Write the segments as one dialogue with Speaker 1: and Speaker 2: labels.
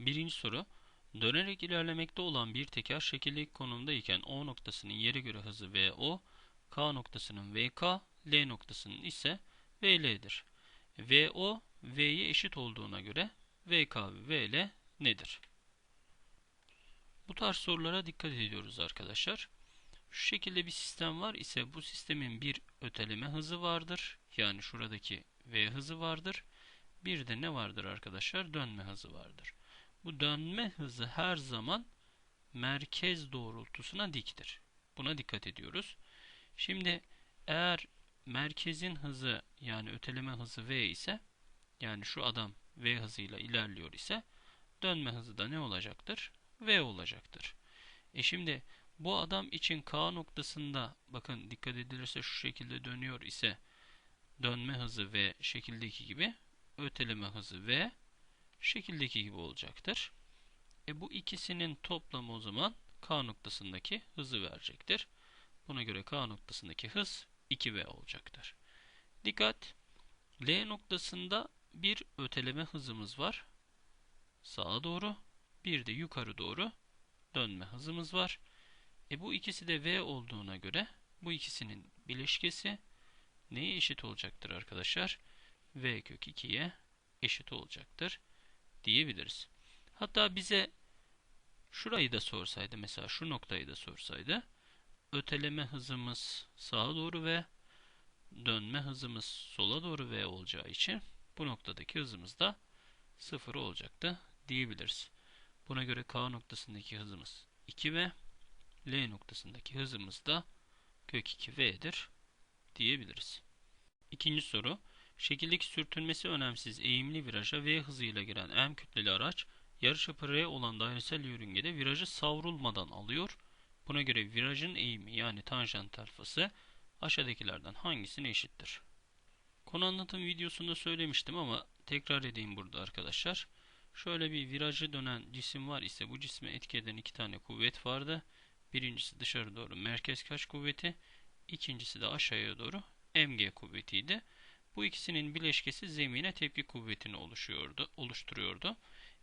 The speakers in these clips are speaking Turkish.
Speaker 1: Birinci soru. Dönerek ilerlemekte olan bir teker şekildeki konumdayken O noktasının yere göre hızı VO, K noktasının VK, L noktasının ise VL'dir. VO, V'ye eşit olduğuna göre VK ve VL nedir? Bu tarz sorulara dikkat ediyoruz arkadaşlar. Şu şekilde bir sistem var ise bu sistemin bir öteleme hızı vardır. Yani şuradaki V hızı vardır. Bir de ne vardır arkadaşlar? Dönme hızı vardır. Bu dönme hızı her zaman merkez doğrultusuna diktir. Buna dikkat ediyoruz. Şimdi eğer merkezin hızı yani öteleme hızı v ise yani şu adam v hızıyla ilerliyor ise dönme hızı da ne olacaktır? v olacaktır. E şimdi bu adam için k noktasında bakın dikkat edilirse şu şekilde dönüyor ise dönme hızı v şekildeki gibi öteleme hızı v şekildeki gibi olacaktır. E bu ikisinin toplamı o zaman K noktasındaki hızı verecektir. Buna göre K noktasındaki hız 2V olacaktır. Dikkat! L noktasında bir öteleme hızımız var. Sağa doğru. Bir de yukarı doğru dönme hızımız var. E bu ikisi de V olduğuna göre bu ikisinin bileşkesi neye eşit olacaktır arkadaşlar? V kök 2'ye eşit olacaktır diyebiliriz. Hatta bize şurayı da sorsaydı mesela şu noktayı da sorsaydı öteleme hızımız sağa doğru ve dönme hızımız sola doğru v olacağı için bu noktadaki hızımız da sıfır olacaktı diyebiliriz. Buna göre K noktasındaki hızımız 2v, L noktasındaki hızımız da kök 2v'dir diyebiliriz. İkinci soru. Şekildeki sürtünmesi önemsiz eğimli viraja V hızıyla giren M kütleli araç yarıçapı R olan dairesel yörüngede virajı savrulmadan alıyor. Buna göre virajın eğimi yani tanjant alfası aşağıdakilerden hangisine eşittir? Konu anlatım videosunda söylemiştim ama tekrar edeyim burada arkadaşlar. Şöyle bir virajı dönen cisim var ise bu cisme etki eden iki tane kuvvet vardı. Birincisi dışarı doğru merkez kaç kuvveti, ikincisi de aşağıya doğru mg kuvvetiydi. Bu ikisinin bileşkesi zemine tepki kuvvetini oluşuyordu, oluşturuyordu.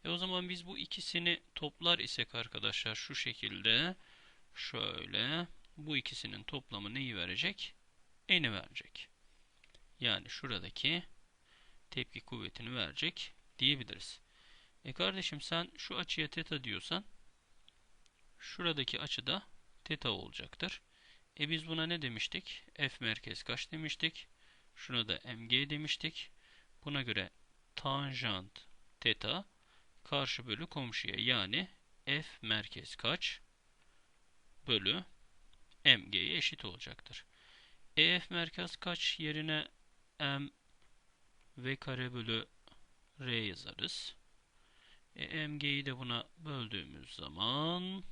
Speaker 1: E o zaman biz bu ikisini toplar isek arkadaşlar şu şekilde şöyle bu ikisinin toplamı neyi verecek? N'i verecek. Yani şuradaki tepki kuvvetini verecek diyebiliriz. E kardeşim sen şu açıya teta diyorsan şuradaki açı da teta olacaktır. E biz buna ne demiştik? F merkez kaç demiştik? Şuna da mg demiştik. Buna göre tanjant teta karşı bölü komşuya yani f merkez kaç bölü mg'ye eşit olacaktır. EF merkez kaç yerine m v kare bölü r yazarız. E, mg'yi de buna böldüğümüz zaman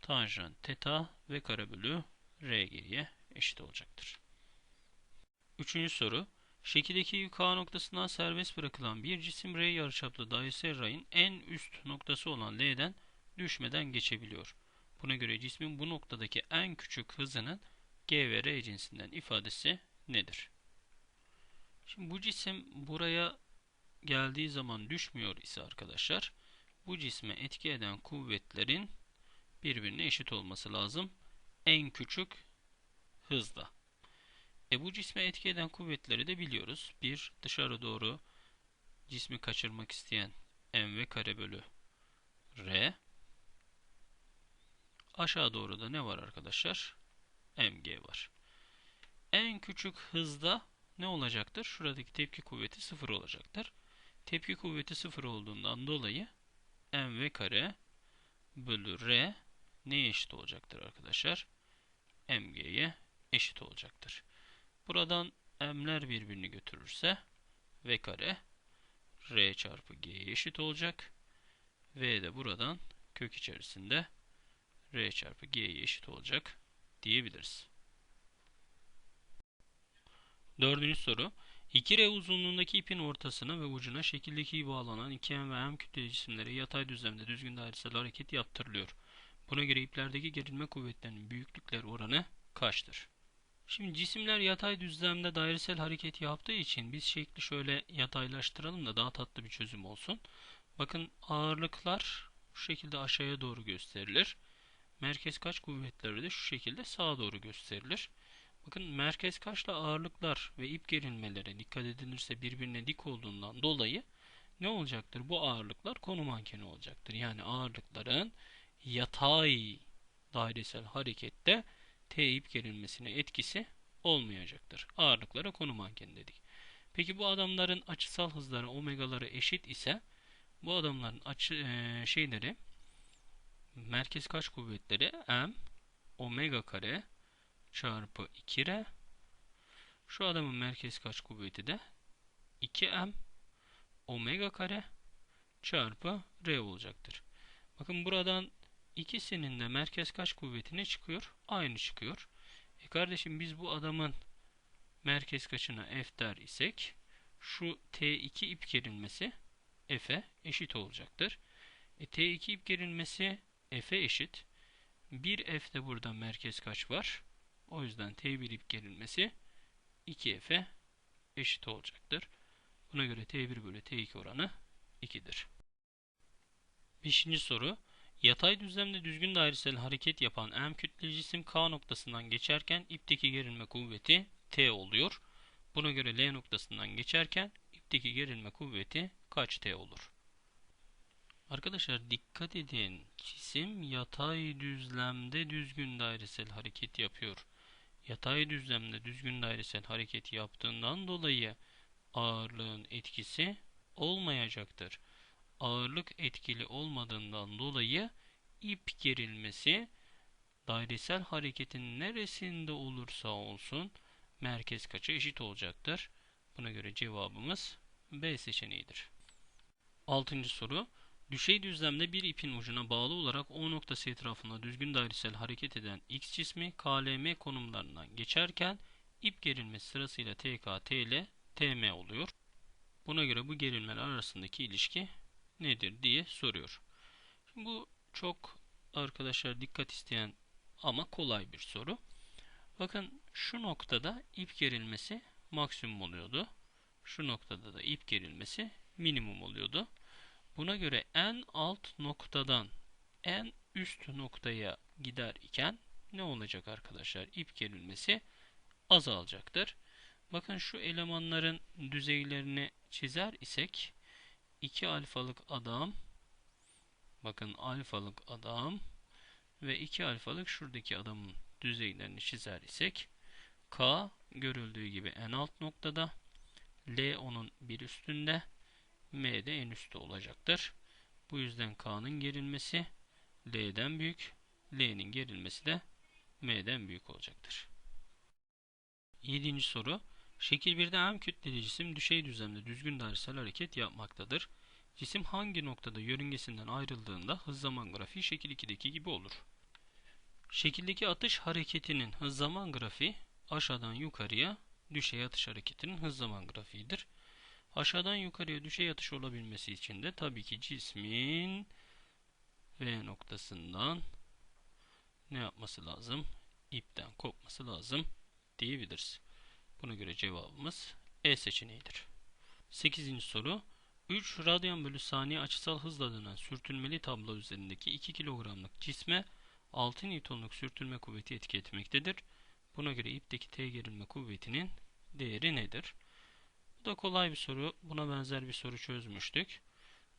Speaker 1: tanjant teta v kare bölü rg'ye eşit olacaktır. Üçüncü soru. Şekildeki K noktasından serbest bırakılan bir cisim R yarıçaplı dairesel rayın en üst noktası olan L'den düşmeden geçebiliyor. Buna göre cismin bu noktadaki en küçük hızının G ve R cinsinden ifadesi nedir? Şimdi bu cisim buraya geldiği zaman düşmüyor ise arkadaşlar bu cisme etki eden kuvvetlerin birbirine eşit olması lazım. En küçük hızda. E bu cisme etki eden kuvvetleri de biliyoruz. Bir dışarı doğru cismi kaçırmak isteyen mv kare bölü r. Aşağı doğru da ne var arkadaşlar? mg var. En küçük hızda ne olacaktır? Şuradaki tepki kuvveti sıfır olacaktır. Tepki kuvveti sıfır olduğundan dolayı mv kare bölü r neye eşit olacaktır arkadaşlar? mg'ye eşit olacaktır. Buradan m'ler birbirini götürürse v kare r çarpı g'ye eşit olacak. v de buradan kök içerisinde r çarpı g'ye eşit olacak diyebiliriz. Dördüncü soru. 2R uzunluğundaki ipin ortasına ve ucuna şekildeki bağlanan 2M ve M kütleli cisimlere yatay düzlemde düzgün dairesel hareket yaptırılıyor. Buna göre iplerdeki gerilme kuvvetlerinin büyüklükler oranı kaçtır? Şimdi cisimler yatay düzlemde dairesel hareket yaptığı için biz şekli şöyle yataylaştıralım da daha tatlı bir çözüm olsun. Bakın ağırlıklar şu şekilde aşağıya doğru gösterilir. Merkez kaç kuvvetleri de şu şekilde sağa doğru gösterilir. Bakın merkez kaçla ağırlıklar ve ip gerilmeleri dikkat edilirse birbirine dik olduğundan dolayı ne olacaktır? Bu ağırlıklar konu mankeni olacaktır. Yani ağırlıkların yatay dairesel harekette T ip gerilmesine etkisi olmayacaktır. Ağırlıklara konu mankeni dedik. Peki bu adamların açısal hızları omegaları eşit ise bu adamların açı e, şeyleri merkez kaç kuvvetleri m omega kare çarpı 2r şu adamın merkez kaç kuvveti de 2m omega kare çarpı r olacaktır. Bakın buradan ikisinin de merkez kaç kuvvetine çıkıyor? Aynı çıkıyor. E kardeşim biz bu adamın merkez kaçına f der isek şu T2 ip gerilmesi F'e eşit olacaktır. E, T2 ip gerilmesi F'e eşit. 1 F de burada merkez kaç var? O yüzden T1 ip gerilmesi 2F'e eşit olacaktır. Buna göre T1 bölü T2 oranı 2'dir. Beşinci soru. Yatay düzlemde düzgün dairesel hareket yapan M kütleli cisim K noktasından geçerken ipteki gerilme kuvveti T oluyor. Buna göre L noktasından geçerken ipteki gerilme kuvveti kaç T olur? Arkadaşlar dikkat edin. Cisim yatay düzlemde düzgün dairesel hareket yapıyor. Yatay düzlemde düzgün dairesel hareket yaptığından dolayı ağırlığın etkisi olmayacaktır. Ağırlık etkili olmadığından dolayı ip gerilmesi dairesel hareketin neresinde olursa olsun merkez kaça eşit olacaktır. Buna göre cevabımız B seçeneğidir. Altıncı soru. Düşey düzlemde bir ipin ucuna bağlı olarak O noktası etrafında düzgün dairesel hareket eden X cismi KLM konumlarından geçerken ip gerilmesi sırasıyla TK, TL, TM oluyor. Buna göre bu gerilmeler arasındaki ilişki nedir diye soruyor. Şimdi bu çok arkadaşlar dikkat isteyen ama kolay bir soru. Bakın şu noktada ip gerilmesi maksimum oluyordu. Şu noktada da ip gerilmesi minimum oluyordu. Buna göre en alt noktadan en üst noktaya gider iken ne olacak arkadaşlar? İp gerilmesi azalacaktır. Bakın şu elemanların düzeylerini çizer isek 2 alfalık adam bakın alfalık adam ve 2 alfalık şuradaki adamın düzeylerini çizer isek K görüldüğü gibi en alt noktada L onun bir üstünde M de en üstte olacaktır. Bu yüzden K'nın gerilmesi L'den büyük, L'nin gerilmesi de M'den büyük olacaktır. Yedinci soru. Şekil 1'de M kütleli cisim düşey düzlemde düzgün dairesel hareket yapmaktadır. Cisim hangi noktada yörüngesinden ayrıldığında hız zaman grafiği şekil 2'deki gibi olur. Şekildeki atış hareketinin hız zaman grafiği aşağıdan yukarıya düşey atış hareketinin hız zaman grafiğidir. Aşağıdan yukarıya düşey atış olabilmesi için de tabii ki cismin V noktasından ne yapması lazım? İpten kopması lazım diyebiliriz. Buna göre cevabımız E seçeneğidir. 8. soru 3 radyan bölü saniye açısal hızla dönen sürtünmeli tablo üzerindeki 2 kilogramlık cisme 6 Newton'luk sürtünme kuvveti etki etmektedir. Buna göre ipteki T gerilme kuvvetinin değeri nedir? Bu da kolay bir soru. Buna benzer bir soru çözmüştük.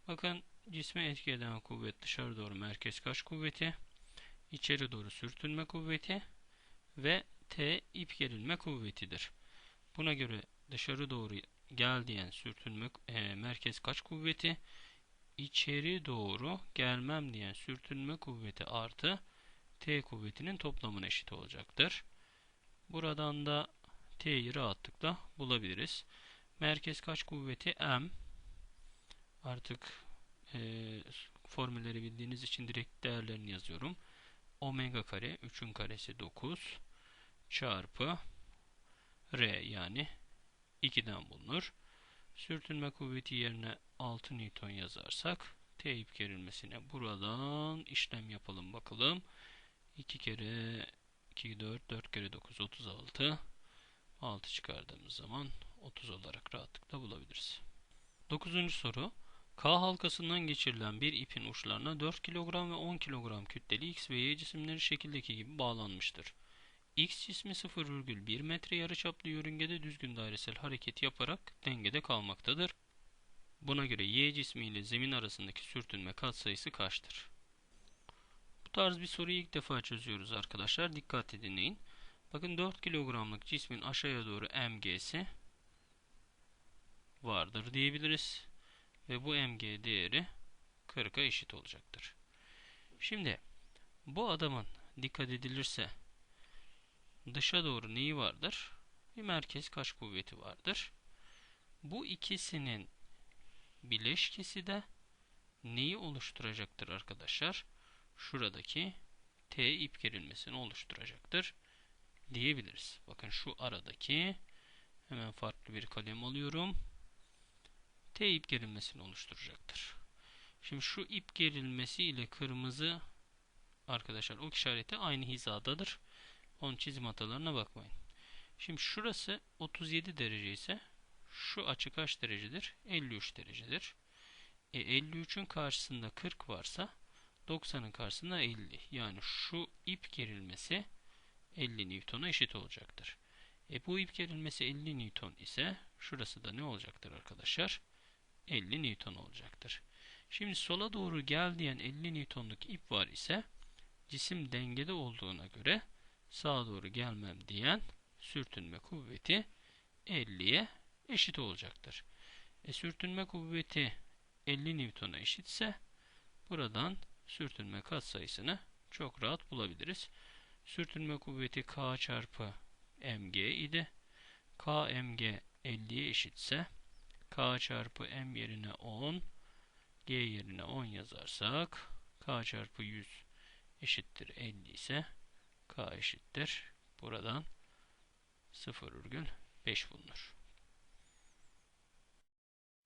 Speaker 1: Bakın cisme etki eden kuvvet dışarı doğru merkez kaç kuvveti, içeri doğru sürtünme kuvveti ve T ip gerilme kuvvetidir. Buna göre dışarı doğru gel diyen sürtünme e, merkez kaç kuvveti, içeri doğru gelmem diyen sürtünme kuvveti artı T kuvvetinin toplamına eşit olacaktır. Buradan da T'yi rahatlıkla bulabiliriz. Merkez kaç kuvveti M. Artık e, formülleri bildiğiniz için direkt değerlerini yazıyorum. Omega kare 3'ün karesi 9 çarpı R yani 2'den bulunur. Sürtünme kuvveti yerine 6 Newton yazarsak T ip gerilmesine buradan işlem yapalım bakalım. 2 kere 2 4 4 kere 9 36 6 çıkardığımız zaman 30 olarak rahatlıkla bulabiliriz. 9. soru K halkasından geçirilen bir ipin uçlarına 4 kilogram ve 10 kilogram kütleli X ve Y cisimleri şekildeki gibi bağlanmıştır. X cismi 0,1 metre yarıçaplı yörüngede düzgün dairesel hareket yaparak dengede kalmaktadır. Buna göre Y cismi ile zemin arasındaki sürtünme katsayısı kaçtır? Bu tarz bir soruyu ilk defa çözüyoruz arkadaşlar. Dikkat dinleyin. Bakın 4 kilogramlık cismin aşağıya doğru mg'si vardır diyebiliriz. Ve bu mg değeri 40'a eşit olacaktır. Şimdi bu adamın dikkat edilirse dışa doğru neyi vardır? Bir merkez kaç kuvveti vardır. Bu ikisinin bileşkesi de neyi oluşturacaktır arkadaşlar? Şuradaki T ip gerilmesini oluşturacaktır diyebiliriz. Bakın şu aradaki hemen farklı bir kalem alıyorum. T ip gerilmesini oluşturacaktır. Şimdi şu ip gerilmesi ile kırmızı arkadaşlar ok işareti aynı hizadadır. Onun çizim hatalarına bakmayın. Şimdi şurası 37 derece ise şu açı kaç derecedir? 53 derecedir. E 53'ün karşısında 40 varsa 90'ın karşısında 50. Yani şu ip gerilmesi 50 Newton'a eşit olacaktır. E bu ip gerilmesi 50 Newton ise şurası da ne olacaktır arkadaşlar? 50 Newton olacaktır. Şimdi sola doğru gel diyen 50 Newton'luk ip var ise cisim dengede olduğuna göre sağa doğru gelmem diyen sürtünme kuvveti 50'ye eşit olacaktır. E, sürtünme kuvveti 50 Newton'a eşitse buradan sürtünme katsayısını çok rahat bulabiliriz. Sürtünme kuvveti K çarpı mg idi. K mg 50'ye eşitse K çarpı m yerine 10 G yerine 10 yazarsak K çarpı 100 eşittir 50 ise K eşittir. Buradan 0,5 bulunur.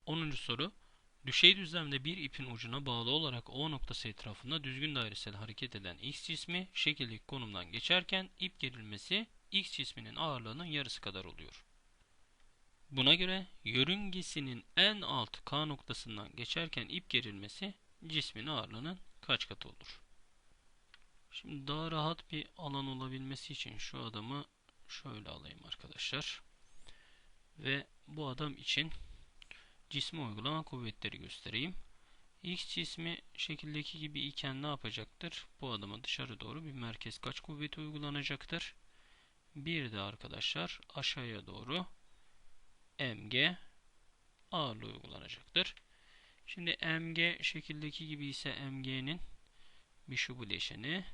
Speaker 1: 10. soru Düşey düzlemde bir ipin ucuna bağlı olarak O noktası etrafında düzgün dairesel hareket eden X cismi şekildeki konumdan geçerken ip gerilmesi X cisminin ağırlığının yarısı kadar oluyor. Buna göre yörüngesinin en alt K noktasından geçerken ip gerilmesi cismin ağırlığının kaç katı olur? Şimdi daha rahat bir alan olabilmesi için şu adamı şöyle alayım arkadaşlar. Ve bu adam için cisme uygulanan kuvvetleri göstereyim. X cismi şekildeki gibi iken ne yapacaktır? Bu adama dışarı doğru bir merkez kaç kuvveti uygulanacaktır? Bir de arkadaşlar aşağıya doğru mg ağırlığı uygulanacaktır. Şimdi mg şekildeki gibi ise mg'nin bir şu bileşeni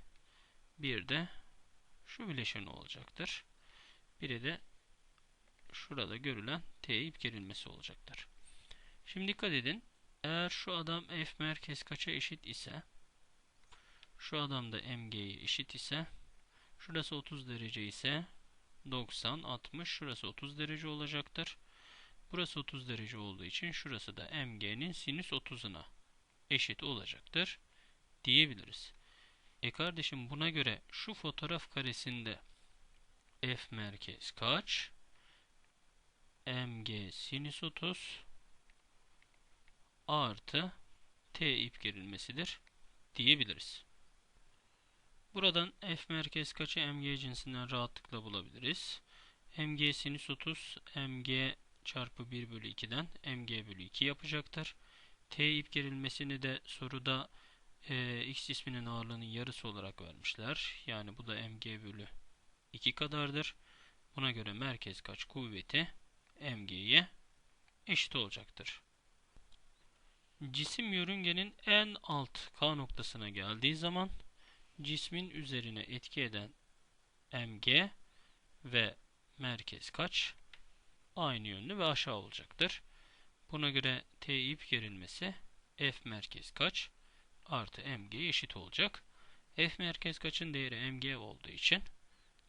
Speaker 1: bir de şu bileşeni olacaktır. Biri de şurada görülen T gerilmesi olacaktır. Şimdi dikkat edin. Eğer şu adam F merkez kaça eşit ise şu adam da MG'ye eşit ise şurası 30 derece ise 90, 60 şurası 30 derece olacaktır. Burası 30 derece olduğu için şurası da MG'nin sinüs 30'una eşit olacaktır diyebiliriz. E kardeşim buna göre şu fotoğraf karesinde F merkez kaç? MG sinüs 30 artı T ip gerilmesidir diyebiliriz. Buradan F merkez kaçı mg cinsinden rahatlıkla bulabiliriz. mg sinüs 30 mg çarpı 1 bölü 2'den mg bölü 2 yapacaktır. T ip gerilmesini de soruda e, x cisminin ağırlığının yarısı olarak vermişler. Yani bu da mg bölü 2 kadardır. Buna göre merkez kaç kuvveti mg'ye eşit olacaktır. Cisim yörüngenin en alt K noktasına geldiği zaman cismin üzerine etki eden mg ve merkez kaç? Aynı yönlü ve aşağı olacaktır. Buna göre T ip gerilmesi F merkez kaç? Artı mg eşit olacak. F merkez kaçın değeri mg olduğu için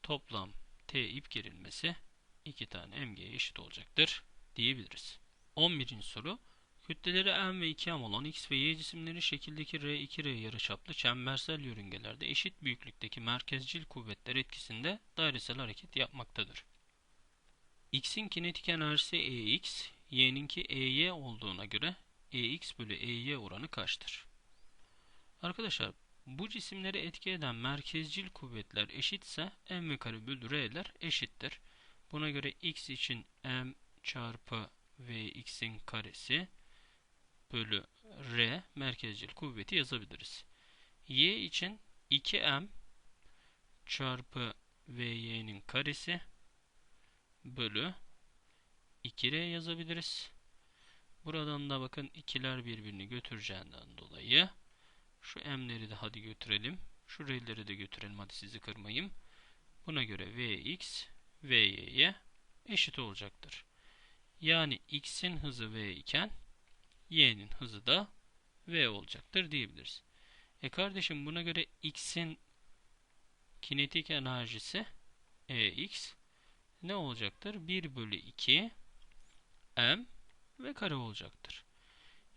Speaker 1: toplam T ip gerilmesi 2 tane mg eşit olacaktır diyebiliriz. 11. soru Kütleleri m ve 2m olan x ve y cisimleri şekildeki r2r yarıçaplı çembersel yörüngelerde eşit büyüklükteki merkezcil kuvvetler etkisinde dairesel hareket yapmaktadır. x'in kinetik enerjisi ex, y'ninki ey olduğuna göre EX bölü EY oranı kaçtır? Arkadaşlar bu cisimleri etki eden merkezcil kuvvetler eşitse m kare bölü r'ler eşittir. Buna göre x için m çarpı vx'in karesi bölü r merkezcil kuvveti yazabiliriz. y için 2m çarpı vy'nin karesi bölü 2r yazabiliriz. Buradan da bakın ikiler birbirini götüreceğinden dolayı şu m'leri de hadi götürelim. Şu r'leri de götürelim hadi sizi kırmayayım. Buna göre vx vy'ye eşit olacaktır. Yani x'in hızı v iken y'nin hızı da v olacaktır diyebiliriz. E kardeşim buna göre x'in kinetik enerjisi ex ne olacaktır? 1 bölü 2 m ve kare olacaktır.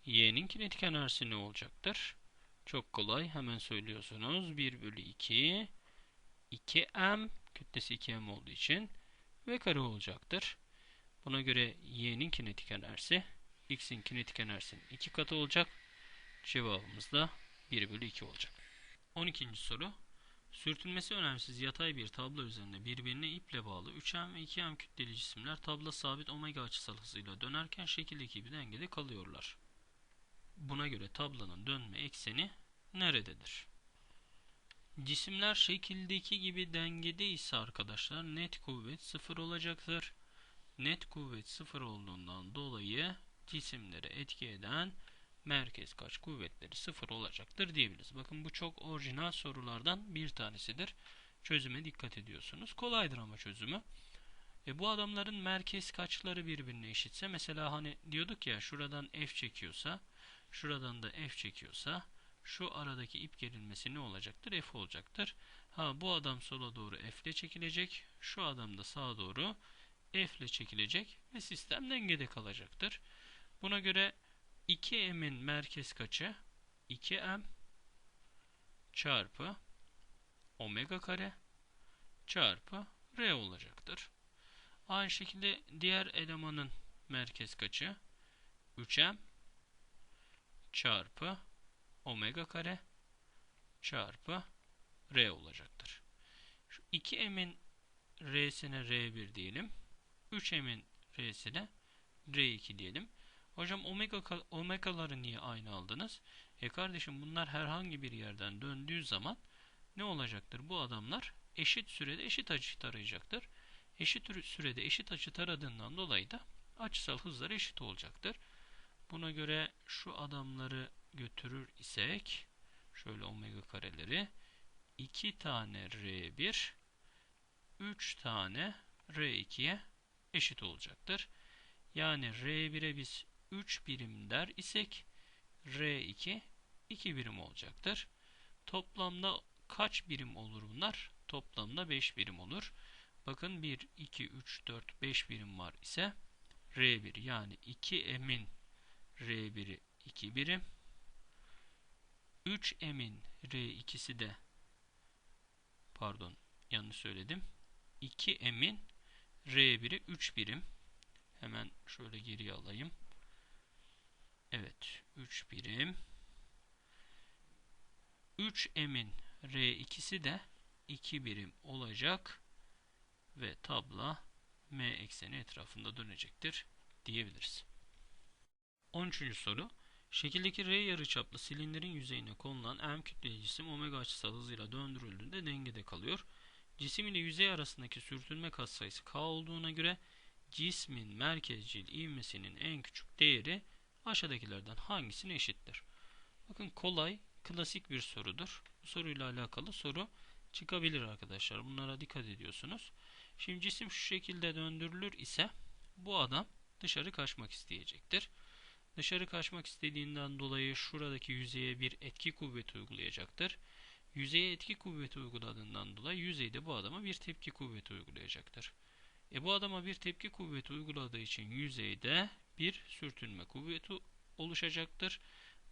Speaker 1: y'nin kinetik enerjisi ne olacaktır? Çok kolay hemen söylüyorsunuz. 1 bölü 2 2m kütlesi 2m olduğu için v kare olacaktır. Buna göre y'nin kinetik enerjisi x'in kinetik enerjisinin 2 katı olacak. Cevabımız da 1 bölü 2 olacak. 12. soru. Sürtünmesi önemsiz yatay bir tablo üzerinde birbirine iple bağlı 3m ve 2m kütleli cisimler tabla sabit omega açısal hızıyla dönerken şekildeki bir dengede kalıyorlar. Buna göre tablanın dönme ekseni nerededir? Cisimler şekildeki gibi dengede ise arkadaşlar net kuvvet sıfır olacaktır. Net kuvvet sıfır olduğundan dolayı cisimlere etki eden merkez kaç kuvvetleri sıfır olacaktır diyebiliriz. Bakın bu çok orijinal sorulardan bir tanesidir. Çözüme dikkat ediyorsunuz. Kolaydır ama çözümü. E bu adamların merkez kaçları birbirine eşitse mesela hani diyorduk ya şuradan F çekiyorsa şuradan da F çekiyorsa şu aradaki ip gerilmesi ne olacaktır? F olacaktır. Ha bu adam sola doğru F ile çekilecek. Şu adam da sağa doğru F ile çekilecek ve sistem dengede kalacaktır. Buna göre 2m'in merkez kaçı? 2m çarpı omega kare çarpı r olacaktır. Aynı şekilde diğer elemanın merkez kaçı? 3m çarpı omega kare çarpı r olacaktır. Şu 2m'in r'sine r1 diyelim. 3m'in r'sine r2 diyelim. Hocam omega omegaları niye aynı aldınız? E kardeşim bunlar herhangi bir yerden döndüğü zaman ne olacaktır? Bu adamlar eşit sürede eşit açı tarayacaktır. Eşit sürede eşit açı taradığından dolayı da açısal hızları eşit olacaktır. Buna göre şu adamları götürür isek şöyle omega kareleri 2 tane R1 3 tane R2'ye eşit olacaktır. Yani R1'e biz 3 birim der isek R2 2 birim olacaktır. Toplamda kaç birim olur bunlar? Toplamda 5 birim olur. Bakın 1, 2, 3, 4, 5 birim var ise R1 yani 2M'in R1'i 2 birim. 3M'in R2'si de pardon yanlış söyledim. 2M'in R1'i 3 birim. Hemen şöyle geriye alayım. Evet 3 birim. 3M'in R2'si de 2 birim olacak ve tabla M ekseni etrafında dönecektir diyebiliriz. 13. soru. Şekildeki R yarıçaplı silindirin yüzeyine konulan M kütleli cisim omega açısal hızıyla döndürüldüğünde dengede kalıyor. Cisim ile yüzey arasındaki sürtünme katsayısı K olduğuna göre cismin merkezcil ivmesinin en küçük değeri aşağıdakilerden hangisine eşittir? Bakın kolay, klasik bir sorudur. Bu soruyla alakalı soru çıkabilir arkadaşlar. Bunlara dikkat ediyorsunuz. Şimdi cisim şu şekilde döndürülür ise bu adam dışarı kaçmak isteyecektir. Dışarı kaçmak istediğinden dolayı şuradaki yüzeye bir etki kuvveti uygulayacaktır. Yüzeye etki kuvveti uyguladığından dolayı yüzeyde bu adama bir tepki kuvveti uygulayacaktır. E bu adama bir tepki kuvveti uyguladığı için yüzeyde bir sürtünme kuvveti oluşacaktır.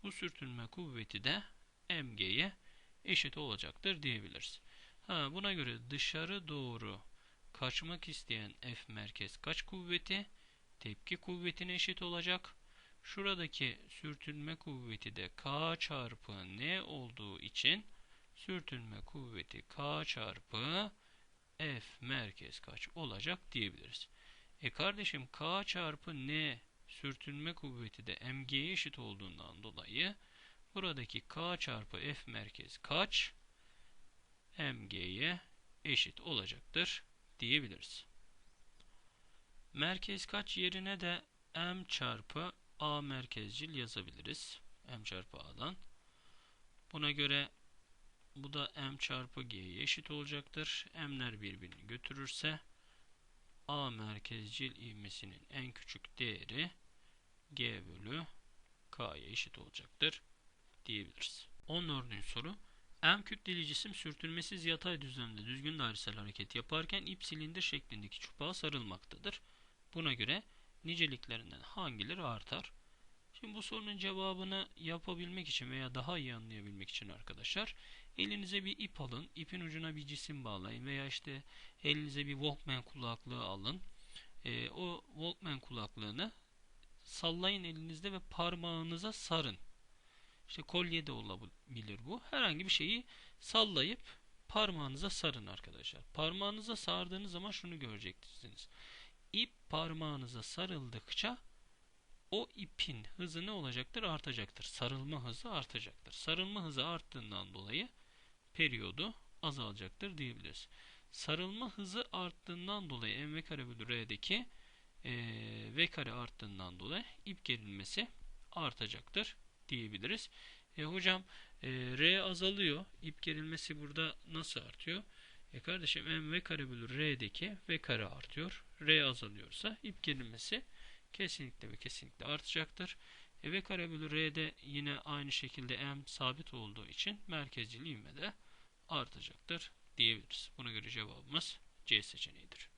Speaker 1: Bu sürtünme kuvveti de mg'ye eşit olacaktır diyebiliriz. Ha, buna göre dışarı doğru kaçmak isteyen F merkez kaç kuvveti tepki kuvvetine eşit olacak. Şuradaki sürtünme kuvveti de K çarpı N olduğu için sürtünme kuvveti K çarpı F merkez kaç olacak diyebiliriz. E kardeşim K çarpı N sürtünme kuvveti de mg'ye eşit olduğundan dolayı buradaki K çarpı F merkez kaç? mg'ye eşit olacaktır diyebiliriz. Merkez kaç yerine de m çarpı a merkezcil yazabiliriz. m çarpı a'dan. Buna göre bu da m çarpı g'ye eşit olacaktır. m'ler birbirini götürürse a merkezcil ivmesinin en küçük değeri g bölü k'ya eşit olacaktır diyebiliriz. 14. soru M kütleli cisim sürtünmesiz yatay düzlemde düzgün dairesel hareket yaparken ip silindir şeklindeki çubuğa sarılmaktadır. Buna göre niceliklerinden hangileri artar? Şimdi bu sorunun cevabını yapabilmek için veya daha iyi anlayabilmek için arkadaşlar elinize bir ip alın, ipin ucuna bir cisim bağlayın veya işte elinize bir Walkman kulaklığı alın. E, o Walkman kulaklığını sallayın elinizde ve parmağınıza sarın. İşte kolye de olabilir bu. Herhangi bir şeyi sallayıp parmağınıza sarın arkadaşlar. Parmağınıza sardığınız zaman şunu göreceksiniz. Parmağınıza sarıldıkça o ipin hızı ne olacaktır? Artacaktır. Sarılma hızı artacaktır. Sarılma hızı arttığından dolayı periyodu azalacaktır diyebiliriz. Sarılma hızı arttığından dolayı m v kare bölü r'deki e, v kare arttığından dolayı ip gerilmesi artacaktır diyebiliriz. E, hocam e, R azalıyor. İp gerilmesi burada nasıl artıyor? E kardeşim m v kare bölü R'deki V kare artıyor. R azalıyorsa ip gerilmesi kesinlikle ve kesinlikle artacaktır. E, v kare bölü R'de yine aynı şekilde M sabit olduğu için merkezcil ivme de artacaktır diyebiliriz. Buna göre cevabımız C seçeneğidir.